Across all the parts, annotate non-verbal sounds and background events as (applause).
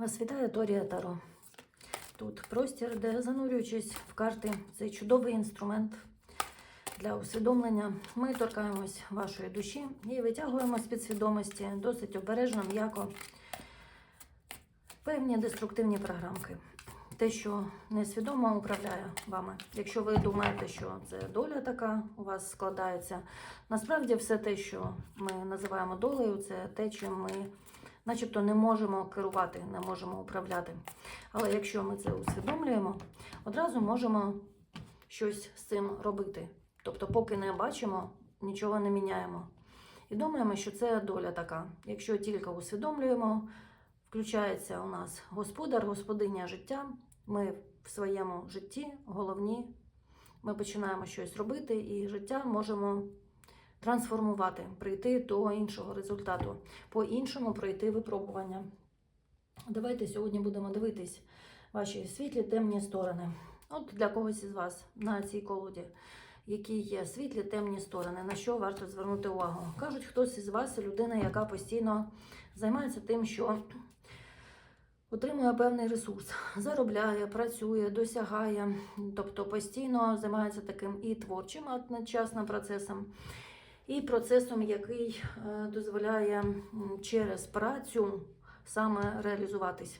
Вас вітає Торія Таро. Тут простір, де занурюючись в карти, цей чудовий інструмент для усвідомлення. Ми торкаємось вашої душі і витягуємо з підсвідомості досить обережно, м'яко певні деструктивні програмки. Те, що несвідомо управляє вами. Якщо ви думаєте, що це доля така у вас складається, насправді все те, що ми називаємо долею, це те, чим ми начебто не можемо керувати, не можемо управляти. Але якщо ми це усвідомлюємо, одразу можемо щось з цим робити. Тобто, поки не бачимо, нічого не міняємо. І думаємо, що це доля така. Якщо тільки усвідомлюємо, включається у нас господар, господиня життя. Ми в своєму житті головні, ми починаємо щось робити, і життя можемо трансформувати, прийти до іншого результату, по-іншому пройти випробування. Давайте сьогодні будемо дивитись ваші світлі темні сторони. От для когось із вас на цій колоді, які є світлі темні сторони, на що варто звернути увагу. Кажуть, хтось із вас людина, яка постійно займається тим, що отримує певний ресурс, заробляє, працює, досягає, тобто постійно займається таким і творчим одночасно процесом, і процесом, який е, дозволяє через працю саме реалізуватись,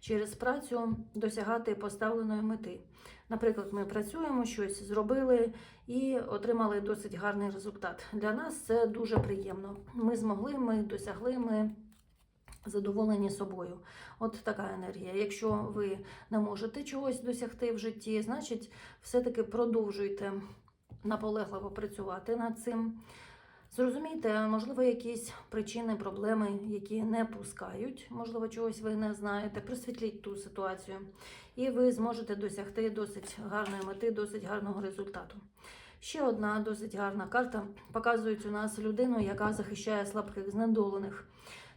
через працю досягати поставленої мети. Наприклад, ми працюємо, щось зробили і отримали досить гарний результат. Для нас це дуже приємно. Ми змогли, ми досягли, ми задоволені собою. От така енергія. Якщо ви не можете чогось досягти в житті, значить, все-таки продовжуйте наполегливо працювати над цим. Зрозумійте, можливо, якісь причини, проблеми, які не пускають, можливо, чогось ви не знаєте. Просвітліть ту ситуацію, і ви зможете досягти досить гарної мети, досить гарного результату. Ще одна досить гарна карта показують у нас людину, яка захищає слабких, знедолених.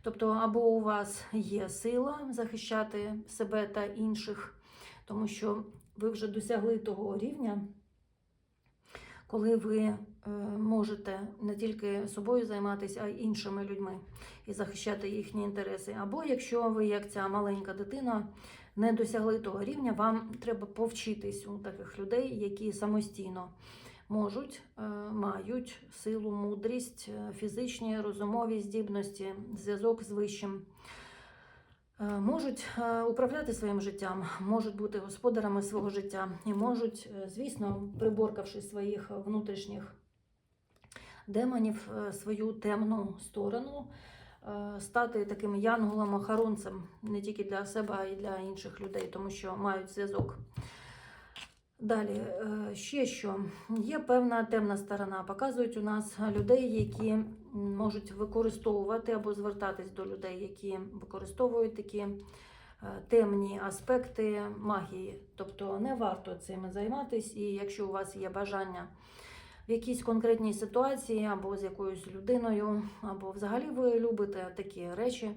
Тобто, або у вас є сила захищати себе та інших, тому що ви вже досягли того рівня, коли ви е, можете не тільки собою займатися, а й іншими людьми і захищати їхні інтереси. Або якщо ви, як ця маленька дитина, не досягли того рівня, вам треба повчитись у таких людей, які самостійно можуть, е, мають силу, мудрість, е, фізичні, розумові здібності, зв'язок з вищим. Е, Можуть е, управляти своїм життям, можуть бути господарами свого життя і можуть, е, звісно, приборкавши своїх внутрішніх демонів, свою темну сторону, стати таким янголом-охоронцем не тільки для себе, а й для інших людей, тому що мають зв'язок. Далі, е, ще що є певна темна сторона. Показують у нас людей, які можуть використовувати або звертатись до людей, які використовують такі е, темні аспекти магії. Тобто не варто цим займатись, і якщо у вас є бажання в якійсь конкретній ситуації, або з якоюсь людиною, або взагалі ви любите такі речі.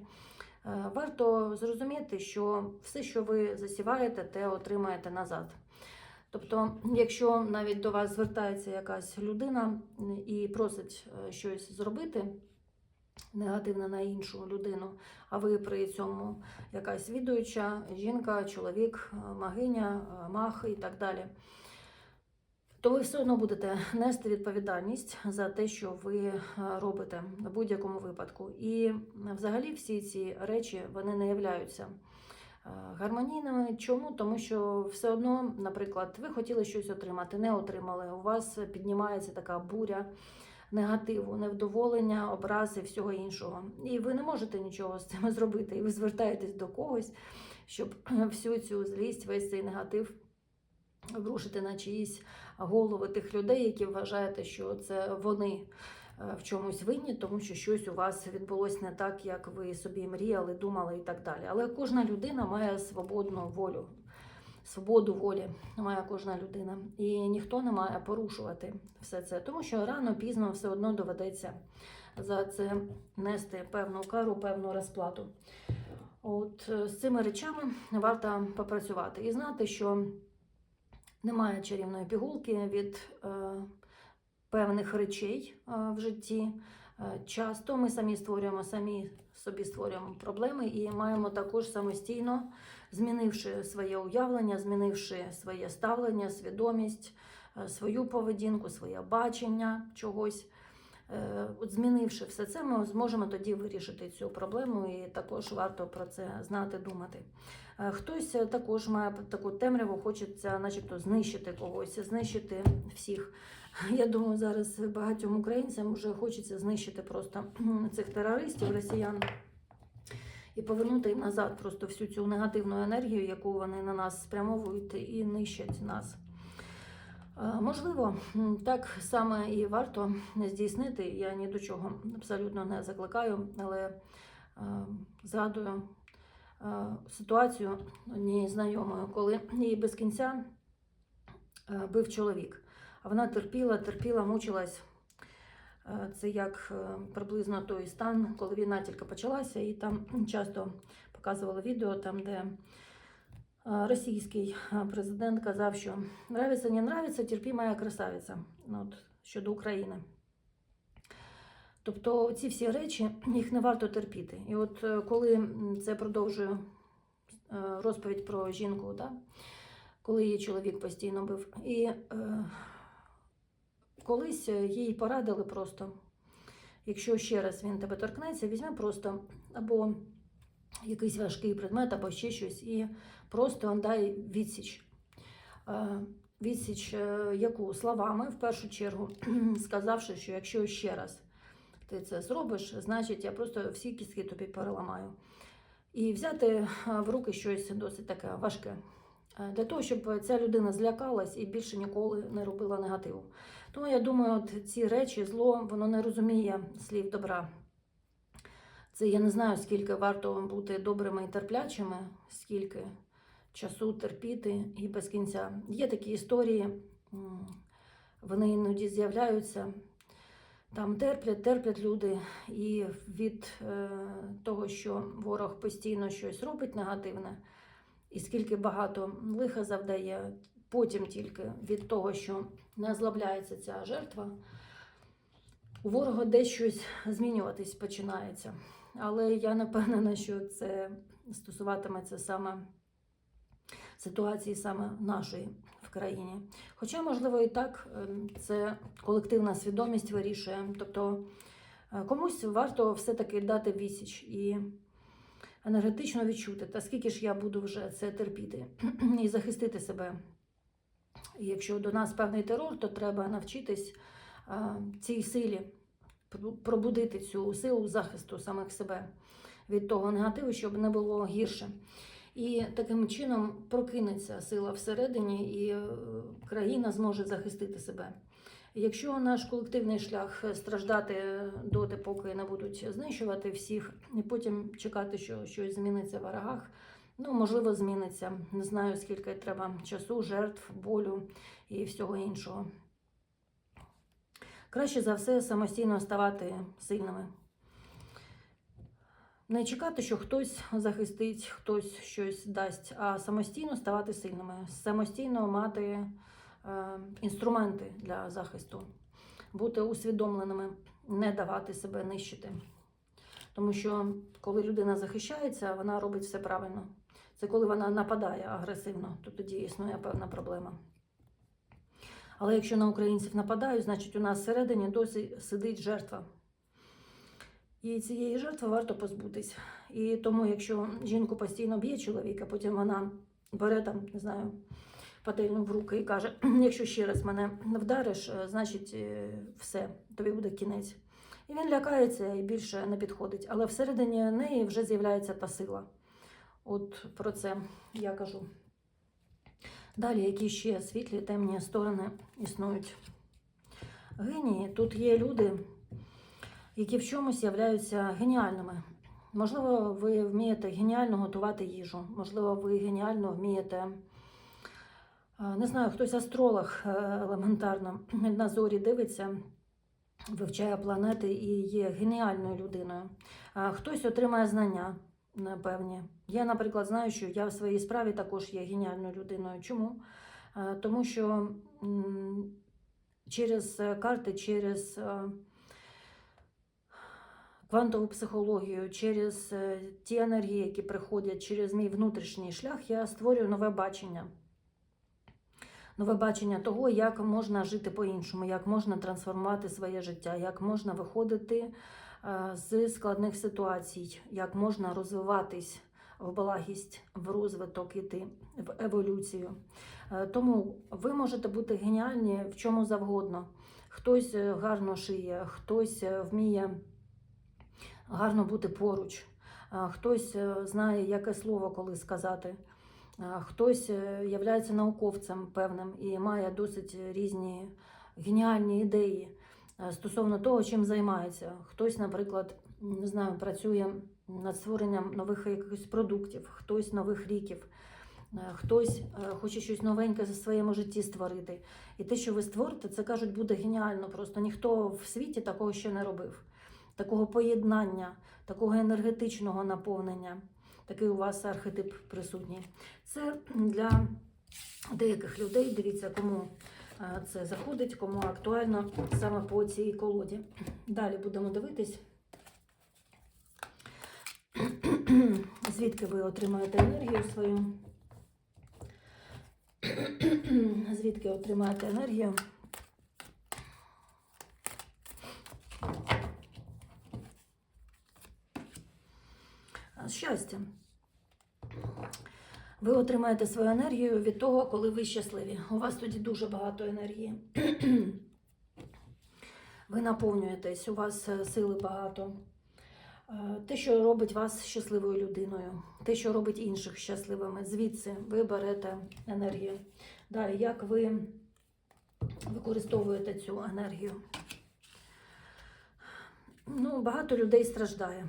е, Варто зрозуміти, що все, що ви засіваєте, те отримаєте назад. Тобто, якщо навіть до вас звертається якась людина і просить е, щось зробити негативне на іншу людину, а ви при цьому якась відуюча жінка, чоловік, е, магиня, е, мах і так далі, то ви все одно будете нести відповідальність за те, що ви робите в будь-якому випадку. І взагалі всі ці речі вони не являються гармонійними. Чому? Тому що все одно, наприклад, ви хотіли щось отримати, не отримали. У вас піднімається така буря негативу, невдоволення, образи, всього іншого. І ви не можете нічого з цим (laughs) зробити. І ви звертаєтесь до когось, щоб (clears throat) всю цю злість, весь цей негатив обрушити на чиїсь голови тих людей, які вважаєте, що це вони е, в чомусь винні, тому що щось у вас відбулося не так, як ви собі мріяли, думали і так далі. Але кожна людина має свободну волю. Свободу волі має кожна людина, і ніхто не має порушувати все це, тому що рано пізно все одно доведеться за це нести певну кару, певну розплату. От е, з цими речами варто попрацювати і знати, що немає чарівної пігулки від е, певних речей е, в житті. Е, Часто ми самі створюємо, самі собі створюємо проблеми і маємо також самостійно, змінивши своє уявлення, змінивши своє ставлення, свідомість, е, свою поведінку, своє бачення чогось. От змінивши все це, ми зможемо тоді вирішити цю проблему, і також варто про це знати, думати. Хтось також має таку темряву, хочеться, начебто, знищити когось, знищити всіх. Я думаю, зараз багатьом українцям вже хочеться знищити просто цих терористів, росіян. І повернути їм назад просто всю цю негативну енергію, яку вони на нас спрямовують і нищать нас. Е, Можливо, так саме і варто здійснити. Я ні до чого абсолютно не закликаю, але е, згадую е, ситуацію однієї знайомої, коли її без кінця бив чоловік. Вона терпіла, терпіла, мучилась. Е, Це як е, приблизно той стан, коли війна тільки почалася, і там часто показували відео, там, де е, російський президент казав, що нравиться, не нравиться, терпі моя красавиця. Ну, от, щодо України. Тобто ці всі речі їх не варто терпіти. І от коли це продовжую е, розповідь про жінку, да? коли її чоловік постійно бив. І колись е, їй порадили просто, якщо ще раз він тебе торкнеться, візьми просто або якийсь важкий предмет, або ще щось, і просто дай відсіч. Е, Відсіч, е, яку словами, в першу чергу, (clears throat) сказавши, що якщо ще раз ти це зробиш, значить я просто всі кістки тобі переламаю. І взяти в руки щось досить таке важке. Е, Для того, щоб ця людина злякалась і більше ніколи не робила негативу. Тому я думаю, от ці речі, зло, воно не розуміє слів добра. Це я не знаю, скільки варто бути добрими і терплячими, скільки часу терпіти і без кінця. Є такі історії, вони іноді з'являються. Там терплять, терплять люди, і від е, того, що ворог постійно щось робить негативне, і скільки багато лиха завдає, потім тільки від того, що не озлобляється ця жертва, у ворога десь щось змінюватись починається. Але я не впевнена, що це стосуватиметься саме ситуації саме нашої в країні. Хоча, можливо, і так ем, це колективна свідомість вирішує. Тобто е, комусь варто все-таки дати відсіч і енергетично відчути, та скільки ж я буду вже це терпіти (clears throat) і захистити себе. Якщо до нас певний терор, то треба навчитись цій силі пробудити цю силу захисту самих себе від того негативу, щоб не було гірше. І таким чином прокинеться сила всередині, і е, країна зможе захистити себе. Якщо наш колективний шлях страждати доти, поки не будуть знищувати всіх, і потім чекати, що щось зміниться в ворогах, ну можливо, зміниться. Не знаю, скільки треба часу, жертв, болю і всього іншого. Краще за все самостійно ставати сильними. Не чекати, що хтось захистить, хтось щось дасть, а самостійно ставати сильними, самостійно мати е, інструменти для захисту, бути усвідомленими, не давати себе нищити. Тому що коли людина захищається, вона робить все правильно. Це коли вона нападає агресивно, то тоді існує певна проблема. Але якщо на українців нападають, значить у нас всередині досі сидить жертва. І цієї жертви варто позбутись. І тому, якщо жінку постійно б'є чоловік, а потім вона бере там, не знаю, пательню в руки і каже: якщо ще раз мене вдариш, е, значить е, все, тобі буде кінець. І він лякається і більше не підходить. Але всередині неї вже з'являється та сила. От про це я кажу. Далі, які ще світлі, темні сторони існують. Генії, тут є люди, які в чомусь являються геніальними. Можливо, ви вмієте геніально готувати їжу, можливо, ви геніально вмієте, не знаю, хтось астролог е, елементарно (clears throat) на зорі дивиться, вивчає планети і є геніальною людиною. Хтось отримає знання певні. Я, наприклад, знаю, що я в своїй справі також є геніальною людиною. Чому? Тому що через е, карти, через е, квантову психологію, через ті енергії, які приходять через мій внутрішній шлях, я створюю нове бачення. Нове бачення того, як можна жити по-іншому, як можна трансформувати своє життя, як можна виходити е, з складних ситуацій, як можна розвиватись в благість, в розвиток іти, в еволюцію. Е, Тому ви можете бути геніальні в чому завгодно. Хтось е, гарно шиє, хтось вміє гарно бути поруч, хтось знає, яке слово коли сказати. Хтось е, являється науковцем певним і має досить різні геніальні ідеї е, стосовно того, чим займається. Хтось, наприклад, не знаю, працює над створенням нових якихось продуктів, хтось нових ліків, е, хтось хоче щось новеньке за своєму житті створити. І те, що ви створите, це кажуть, буде геніально. Просто ніхто в світі такого ще не робив. Такого поєднання, такого енергетичного наповнення. Такий у вас архетип присутній. Це для деяких людей. Дивіться, кому е, це заходить, кому актуально саме по цій колоді. Далі будемо дивитись, (clears throat) звідки ви отримаєте енергію свою. (clears throat) Звідки отримаєте енергію? Щастя. Ви отримаєте свою енергію від того, коли ви щасливі. У вас тоді дуже багато енергії. (clears throat) Ви наповнюєтесь, у вас е, сили багато. Е, Те, що робить вас щасливою людиною, те, що робить інших щасливими, звідси ви берете енергію. Далі, як ви використовуєте цю енергію? Ну, багато людей страждає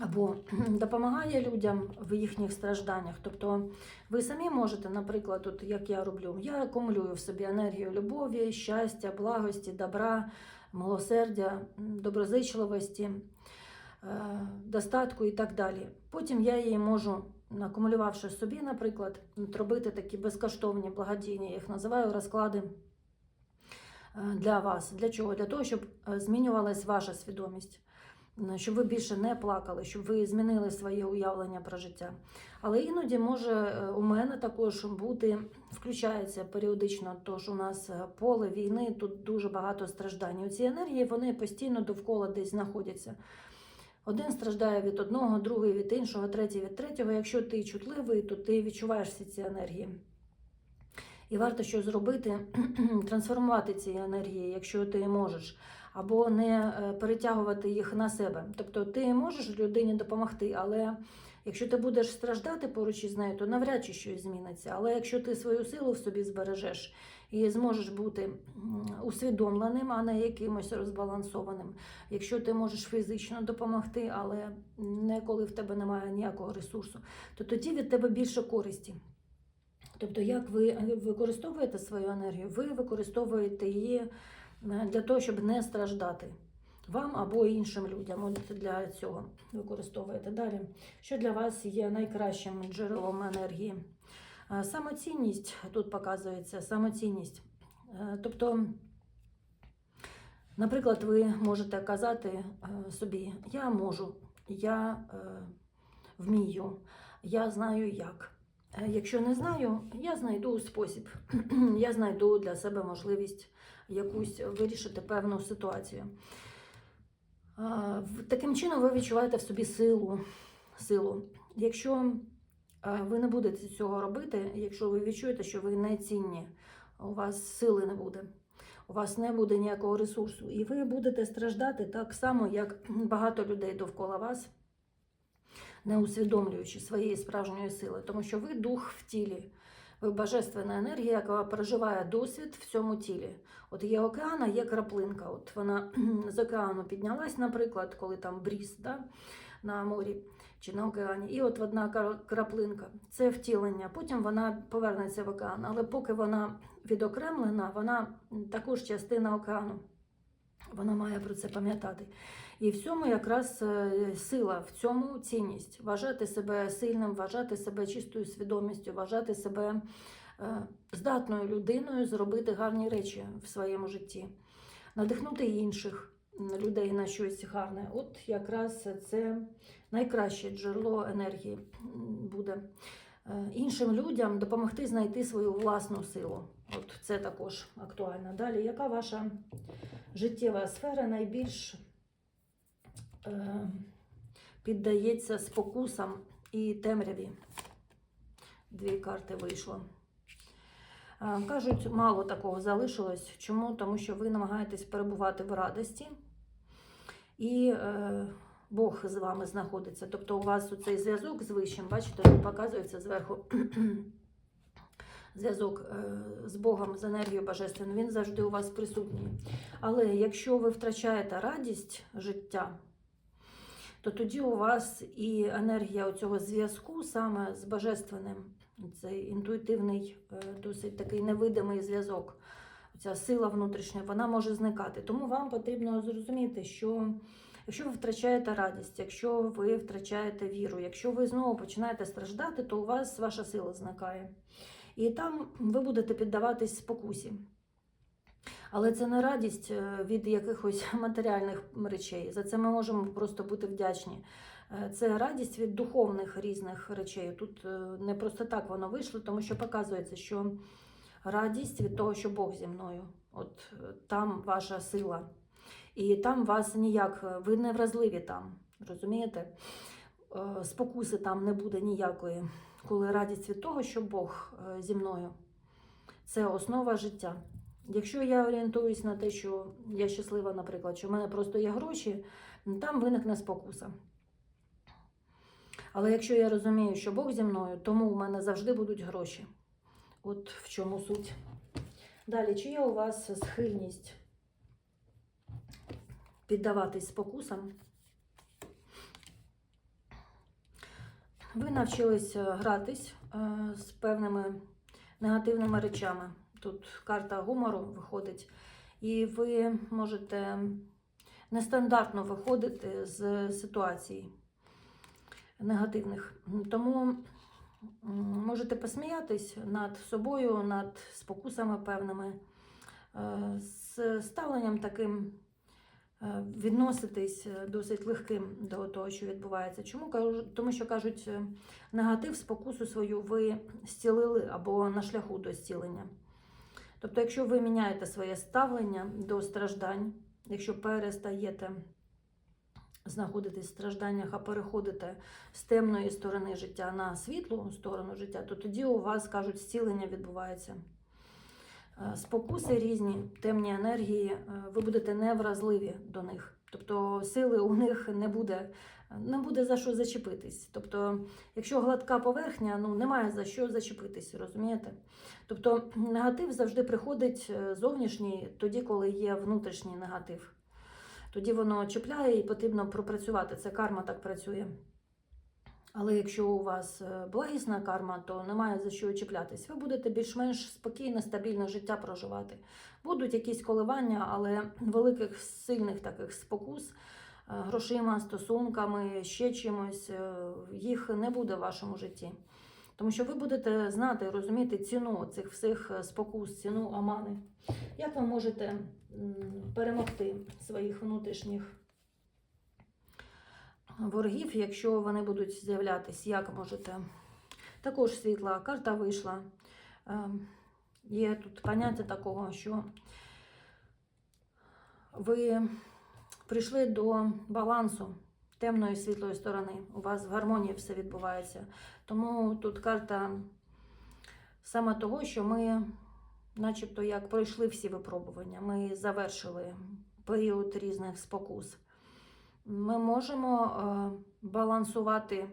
або (clears throat) допомагає людям в їхніх стражданнях. Тобто ви самі можете, наприклад, от як я роблю, я акумулюю в собі енергію любові, щастя, благості, добра, милосердя, доброзичливості, е, достатку і так далі. Потім я її можу, акумулювавши собі, наприклад, робити такі безкоштовні благодійні, я їх називаю розклади е, для вас. Для чого? Для того, щоб е, змінювалась ваша свідомість щоб ви більше не плакали, щоб ви змінили своє уявлення про життя. Але іноді може е, у мене також бути, включається періодично, тож у нас е, поле війни, тут дуже багато страждань. І Ці енергії вони постійно довкола десь знаходяться. Один страждає від одного, другий від іншого, третій від третього. Якщо ти чутливий, то ти відчуваєш всі ці енергії. І варто щось зробити, (clears throat) трансформувати ці енергії, якщо ти можеш або не е, перетягувати їх на себе. Тобто ти можеш людині допомогти, але якщо ти будеш страждати поруч із нею, то навряд чи щось зміниться. Але якщо ти свою силу в собі збережеш і зможеш бути усвідомленим, а не якимось розбалансованим, якщо ти можеш фізично допомогти, але не коли в тебе немає ніякого ресурсу, то тоді від тебе більше користі. Тобто, як ви використовуєте свою енергію, ви використовуєте її е, для того, щоб не страждати вам або іншим людям. От для цього використовуєте. Далі, що для вас є найкращим джерелом енергії? Е, Самоцінність тут показується, самоцінність. Е, Тобто, наприклад, ви можете казати е, собі: Я можу, я е, вмію, я знаю як. Е, Якщо не знаю, я знайду спосіб, (clears throat) я знайду для себе можливість якусь вирішити певну ситуацію. Таким чином ви відчуваєте в собі силу. силу. Якщо ви не будете цього робити, якщо ви відчуєте, що ви не цінні, у вас сили не буде, у вас не буде ніякого ресурсу, і ви будете страждати так само, як багато людей довкола вас не усвідомлюючи своєї справжньої сили, тому що ви дух в тілі, божественна енергія, яка проживає досвід в цьому тілі. От є океан, а є краплинка. От вона (clears throat) з океану піднялась, наприклад, коли там бріз да, на морі чи на океані. І от одна краплинка це втілення. Потім вона повернеться в океан. Але поки вона відокремлена, вона також частина океану. Вона має про це пам'ятати. І в цьому якраз е, сила, в цьому цінність. Вважати себе сильним, вважати себе чистою свідомістю, вважати себе е, здатною людиною зробити гарні речі в своєму житті, надихнути інших, людей на щось гарне, от якраз це найкраще джерело енергії буде. Е, Іншим людям допомогти знайти свою власну силу. От це також актуально. Далі, яка ваша життєва сфера найбільш е, піддається спокусам і темряві? Дві карти вийшло. Е, Кажуть, мало такого залишилось. Чому? Тому що ви намагаєтесь перебувати в радості, і е, Бог з вами знаходиться. Тобто у вас цей зв'язок з вищим, бачите, тут показується зверху (clears throat) зв'язок е, з Богом, з енергією божественною, він завжди у вас присутній. Але якщо ви втрачаєте радість життя, то тоді у вас і енергія цього зв'язку саме з божественним, цей інтуїтивний, е, досить такий невидимий зв'язок, ця сила внутрішня, вона може зникати. Тому вам потрібно зрозуміти, що якщо ви втрачаєте радість, якщо ви втрачаєте віру, якщо ви знову починаєте страждати, то у вас ваша сила зникає. І там ви будете піддаватись спокусі. Але це не радість е, від якихось (laughs) матеріальних речей. За це ми можемо просто бути вдячні. Е, Це радість від духовних різних речей. Тут е, не просто так воно вийшло, тому що показується, що радість від того, що Бог зі мною. От там ваша сила. І там вас ніяк, ви не вразливі там, розумієте? Е, Спокуси там не буде ніякої, коли радість від того, що Бог е, зі мною. Це основа життя. Якщо я орієнтуюсь на те, що я щаслива, наприклад, що в мене просто є гроші, там виникне спокуса. Але якщо я розумію, що Бог зі мною, тому в мене завжди будуть гроші. От в чому суть. Далі, чи є у вас схильність піддаватись спокусам? Ви навчились е, гратись е, з певними негативними речами. Тут карта гумору виходить, і ви можете нестандартно виходити з ситуацій негативних. Тому можете посміятись над собою, над спокусами певними, е, з ставленням таким відноситись е, досить легким до того, що відбувається. Чому? Тому що кажуть, е, негатив, спокусу свою ви зцілили або на шляху до зцілення. Тобто, якщо ви міняєте своє ставлення до страждань, якщо перестаєте знаходитись в стражданнях, а переходите з темної сторони життя на світлу сторону життя, то тоді у вас кажуть, зцілення відбувається. Е, Спокуси різні, темні енергії, е, ви будете невразливі до них. Тобто сили у них не буде, не буде за що зачепитись. Тобто, якщо гладка поверхня, ну немає за що зачепитись, розумієте? Тобто негатив завжди приходить е, зовнішній, тоді, коли є внутрішній негатив. Тоді воно чіпляє і потрібно пропрацювати. Це карма так працює. Але якщо у вас е, благісна карма, то немає за що чіплятись. Ви будете більш-менш спокійне, стабільне життя проживати. Будуть якісь коливання, але великих сильних таких спокус е, грошима, стосунками, ще чимось, е, їх не буде в вашому житті. Тому що ви будете знати, розуміти ціну цих всіх спокус, ціну омани. Як ви можете перемогти своїх внутрішніх ворогів, якщо вони будуть з'являтись, як можете? Також світла карта вийшла. Ем, Є тут поняття такого, що ви прийшли до балансу темної світлої сторони. У вас в гармонії все відбувається. Тому тут карта саме того, що ми, начебто, як пройшли всі випробування, ми завершили період різних спокус. Ми можемо е, балансувати,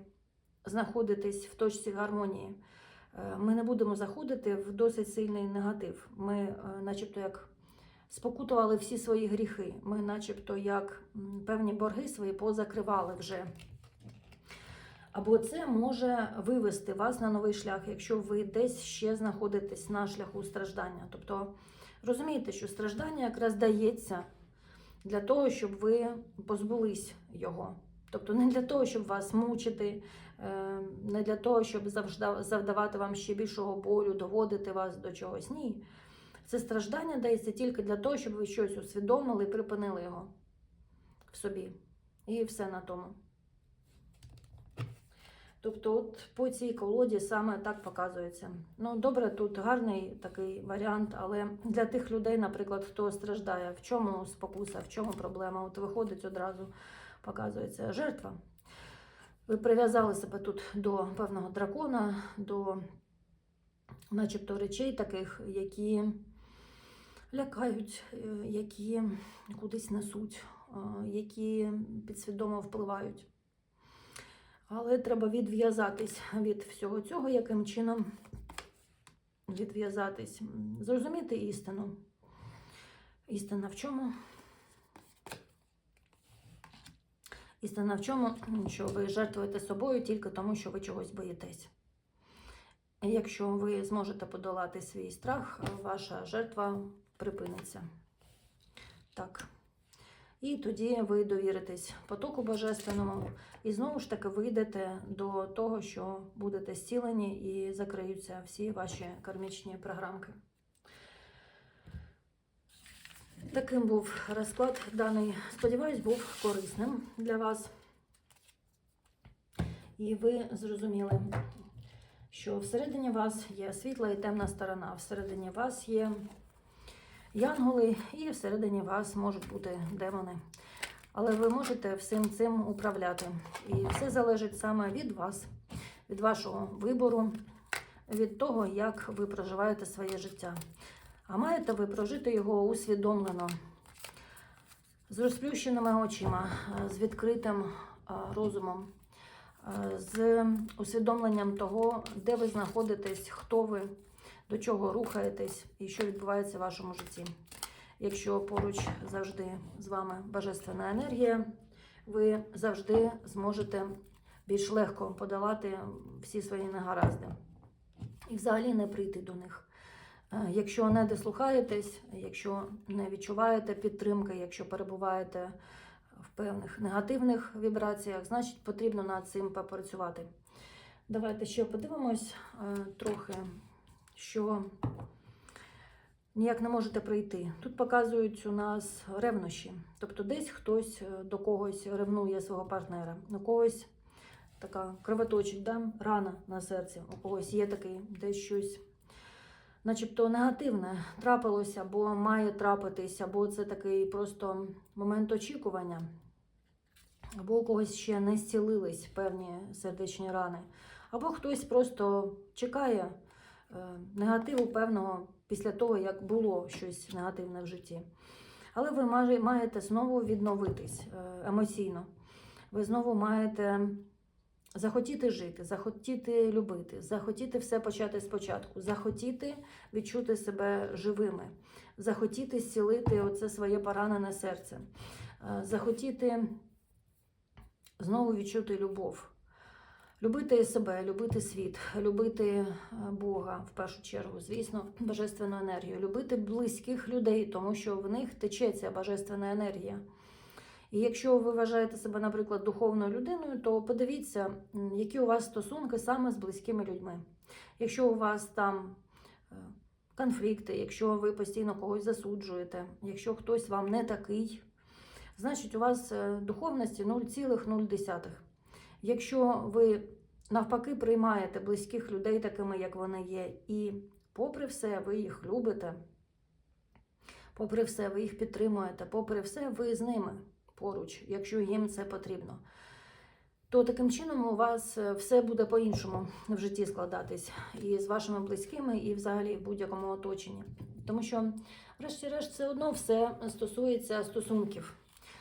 знаходитись в точці гармонії. Е, Ми не будемо заходити в досить сильний негатив. Ми, е, начебто, як спокутували всі свої гріхи. Ми, начебто, як певні борги свої позакривали вже. Або це може вивести вас на новий шлях, якщо ви десь ще знаходитесь на шляху страждання. Тобто розумієте, що страждання якраз дається для того, щоб ви позбулись його. Тобто не для того, щоб вас мучити, е, не для того, щоб завдавати вам ще більшого болю, доводити вас до чогось. Ні. Це страждання дається тільки для того, щоб ви щось усвідомили і припинили його. в собі. І все на тому. Тобто, от по цій колоді саме так показується. Ну, добре, тут гарний такий варіант, але для тих людей, наприклад, хто страждає, в чому спокуса, в чому проблема, от виходить одразу, показується жертва. Ви прив'язали себе тут до певного дракона, до начебто речей таких, які лякають, е, які кудись несуть, е, які підсвідомо впливають. Але треба відв'язатись від всього цього, яким чином відв'язатись, зрозуміти істину. Істина в чому? Істина в чому, що ви жертвуєте собою тільки тому, що ви чогось боїтесь. Якщо ви зможете подолати свій страх, ваша жертва припиниться. Так. І тоді ви довіритесь потоку божественному, і знову ж таки вийдете до того, що будете зцілені і закриються всі ваші кармічні програмки. Таким був розклад даний. Сподіваюсь, був корисним для вас. І ви зрозуміли, що всередині вас є світла і темна сторона, всередині вас є янголи, і всередині вас можуть бути демони. Але ви можете всім цим управляти. І все залежить саме від вас, від вашого вибору, від того, як ви проживаєте своє життя. А маєте ви прожити його усвідомлено, з розплющеними очима, з відкритим розумом, з усвідомленням того, де ви знаходитесь, хто ви, до чого рухаєтесь і що відбувається в вашому житті. Якщо поруч завжди з вами божественна енергія, ви завжди зможете більш легко подолати всі свої негаразди і взагалі не прийти до них. Е, Якщо не дослухаєтесь, якщо не відчуваєте підтримки, якщо перебуваєте в певних негативних вібраціях, значить потрібно над цим попрацювати. Давайте ще подивимось е, трохи, що ніяк не можете прийти. Тут показують у нас ревнощі. Тобто десь хтось е, до когось ревнує свого партнера, до когось така кровоточить, да? рана на серці, у когось є такий десь щось начебто негативне трапилося, або має трапитись, або це такий просто момент очікування, або у когось ще не зцілились певні сердечні рани, або хтось просто чекає негативу певного після того, як було щось негативне в житті. Але ви маєте знову відновитись е, емоційно. Ви знову маєте захотіти жити, захотіти любити, захотіти все почати спочатку, захотіти відчути себе живими, захотіти зцілити оце своє поранене серце, е, захотіти знову відчути любов. Любити себе, любити світ, любити е, Бога в першу чергу, звісно, божественну енергію, любити близьких людей, тому що в них тече ця божественна енергія. І якщо ви вважаєте себе, наприклад, духовною людиною, то подивіться, які у вас стосунки саме з близькими людьми. Якщо у вас там е, конфлікти, якщо ви постійно когось засуджуєте, якщо хтось вам не такий, значить у вас е, духовності 0,0. Якщо ви навпаки приймаєте близьких людей такими, як вони є, і попри все, ви їх любите, попри все, ви їх підтримуєте, попри все, ви з ними поруч, якщо їм це потрібно. То таким чином у вас е, все буде по-іншому в житті складатись і з вашими близькими, і взагалі в будь-якому оточенні. Тому що, врешті-решт, все одно все стосується стосунків.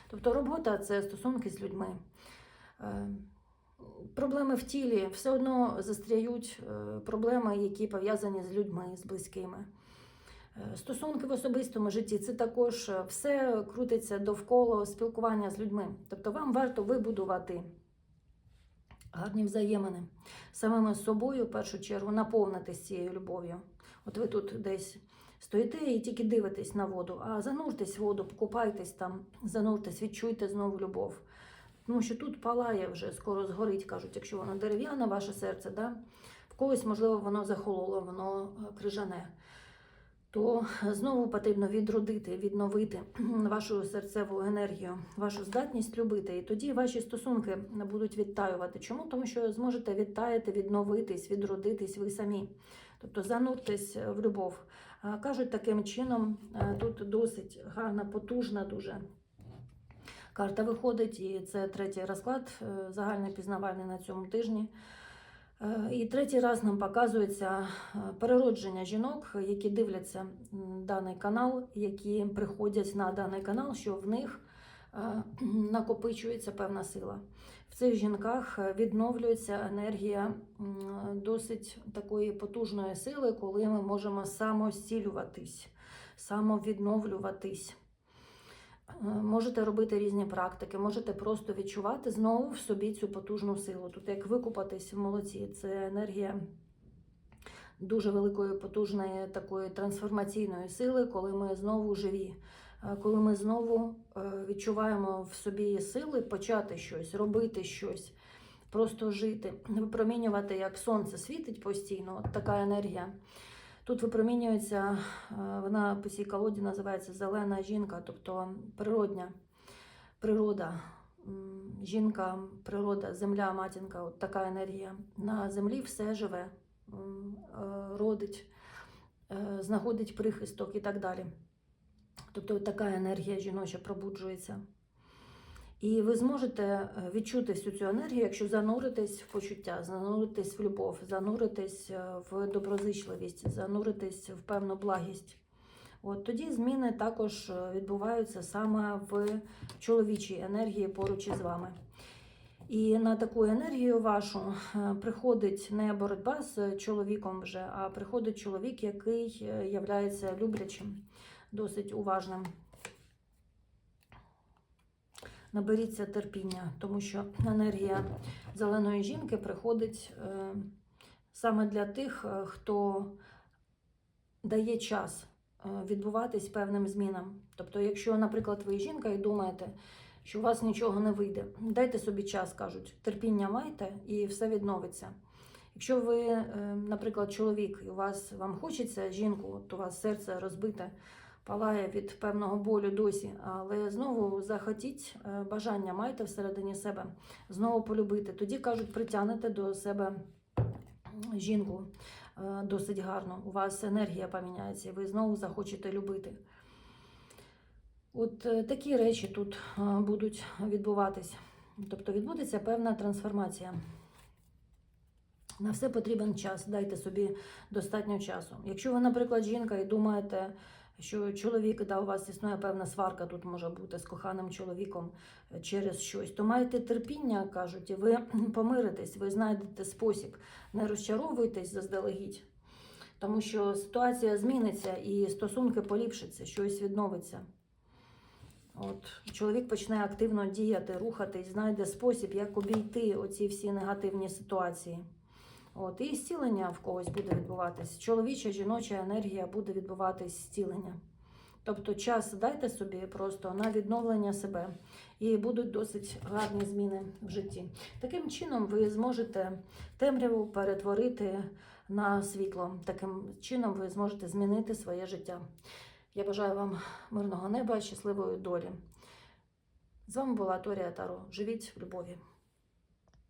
Тобто робота це стосунки з людьми. Проблеми в тілі все одно застряють е, проблеми, які пов'язані з людьми, з близькими. Е, Стосунки в особистому житті це також е, все крутиться довкола спілкування з людьми. Тобто вам варто вибудувати гарні взаємини самими з собою, в першу чергу, наповнитись цією любов'ю. От ви тут десь стоїте і тільки дивитесь на воду, а зануртесь в воду, покупайтесь там, зануртесь, відчуйте знову любов. Тому що тут палає вже, скоро згорить, кажуть, якщо воно дерев'яне, ваше серце, да? в когось, можливо, воно захололо, воно е, крижане. то знову потрібно відродити, відновити (clears throat) вашу серцеву енергію, вашу здатність любити. І тоді ваші стосунки будуть відтаювати. Чому? Тому що зможете відтаяти, відновитись, відродитись ви самі. Тобто зануртесь в любов. Кажуть, таким чином е, тут досить гарна, потужна дуже карта виходить, і це третій розклад, е, загальний пізнавальний на цьому тижні. Е, І третій раз нам показується е, переродження жінок, які дивляться даний канал, які приходять на даний канал, що в них накопичується певна сила. В цих жінках відновлюється енергія досить такої потужної сили, коли ми можемо самостілюватись, самовідновлюватись. Е, Можете робити різні практики, можете просто відчувати знову в собі цю потужну силу. Тут як викупатись в молоці, це енергія дуже великої, потужної такої трансформаційної сили, коли ми знову живі, Е, коли ми знову е, відчуваємо в собі сили почати щось, робити щось, просто жити, випромінювати, як сонце світить постійно, от така енергія. Тут випромінюється, е, вона по цій колоді називається зелена жінка, тобто природня природа, жінка, природа, земля, матінка, от така енергія. На землі все живе, е, родить, е, знаходить прихисток і так далі. Тобто така енергія жіноча пробуджується. І ви зможете е, відчути всю цю енергію, якщо зануритесь в почуття, зануритесь в любов, зануритесь е, в доброзичливість, зануритесь в певну благість. От тоді зміни також е, відбуваються саме в чоловічій енергії поруч із вами. І на таку енергію вашу приходить не боротьба з чоловіком вже, а приходить чоловік, який являється люблячим, досить уважним. Наберіться терпіння, тому що енергія зеленої жінки приходить е, саме для тих, е, хто дає час е, відбуватись певним змінам. Тобто, якщо, наприклад, ви жінка і думаєте, що у вас нічого не вийде, дайте собі час, кажуть, терпіння майте і все відновиться. Якщо ви, наприклад, чоловік, і у вас вам хочеться жінку, от у вас серце розбите, палає від певного болю досі, але знову захотіть е, бажання майте всередині себе, знову полюбити. Тоді кажуть, притягнете до себе жінку е, досить гарно. У вас енергія поміняється, і ви знову захочете любити. От е, такі речі тут будуть відбуватись. Тобто відбудеться певна трансформація. На все потрібен час, дайте собі достатньо часу. Якщо ви, наприклад, жінка і думаєте, що чоловік, да, у вас існує певна сварка, тут може бути з коханим чоловіком е, через щось, то майте терпіння, кажуть, і ви (clears throat) помиритесь, ви знайдете спосіб, не розчаровуйтесь заздалегідь, тому що ситуація зміниться і стосунки поліпшаться, щось відновиться. От, чоловік почне активно діяти, рухатись, знайде спосіб, як обійти оці всі негативні ситуації. От, і зцілення в когось буде відбуватись. Чоловіча, жіноча енергія буде відбуватись зцілення. Тобто час дайте собі просто на відновлення себе, і будуть досить гарні зміни в житті. Таким чином, ви зможете темряву перетворити на світло. Таким чином, ви зможете змінити своє життя. Я бажаю вам мирного неба, щасливої долі. З вами була Торія Таро. Живіть в любові.